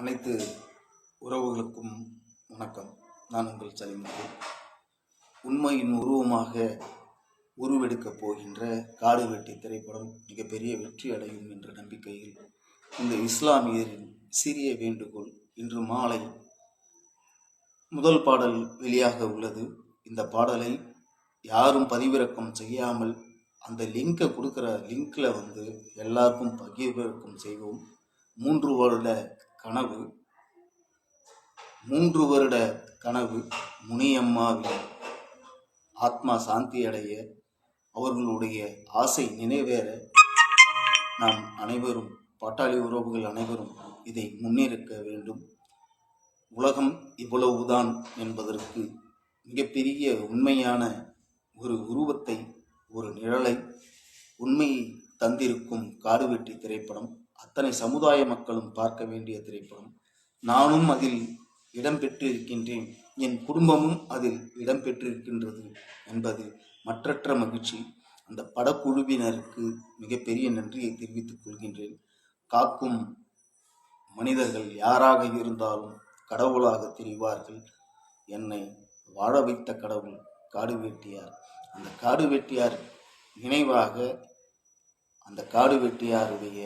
அனைத்து உறவுகளுக்கும் வணக்கம். நான் உங்கள் சலிமுத்து உண்மையின் உருவமாக உருவெடுக்கப் போகின்ற காடு வெட்டி திரைப்படம் மிகப்பெரிய வெற்றி அடையும் என்ற நம்பிக்கையில் இந்த இஸ்லாமியரின் சிறிய வேண்டுகோள் இன்று மாலை முதல் பாடல் வெளியாக உள்ளது. இந்த பாடலை யாரும் பதிவிறக்கம் செய்யாமல் அந்த லிங்கை கொடுக்குற லிங்க்ல வந்து எல்லாருக்கும் பகிர்விறக்கம் செய்வோம். மூன்று வருட கனவு. மூன்று வருட கனவு முனியம்மாவின் ஆத்மா சாந்தி அடைய அவர்களுடைய ஆசை நினைவேற நாம் அனைவரும் பாட்டாளி உறவுகள் அனைவரும் இதை முன்னிருக்க வேண்டும். உலகம் இவ்வளவுதான் என்பதற்கு மிகப்பெரிய உண்மையான ஒரு உருவத்தை ஒரு நிழலை உண்மையை தந்திருக்கும் காடுவெட்டி திரைப்படம் அத்தனை சமுதாய மக்களும் பார்க்க வேண்டிய திரைப்படம். நானும் அதில் இடம்பெற்றிருக்கின்றேன். என் குடும்பமும் அதில் இடம்பெற்றிருக்கின்றது என்பது மற்றற்ற மகிழ்ச்சி. அந்த படக்குழுவினருக்கு மிகப்பெரிய நன்றியை தெரிவித்துக் கொள்கின்றேன். காக்கும் மனிதர்கள் யாராக இருந்தாலும் கடவுளாக தெரிவார்கள். என்னை வாழ வைத்த கடவுள் காடு வெட்டியார் அந்த காடு வெட்டியார் நினைவாக அந்த காடு வெட்டியாருடைய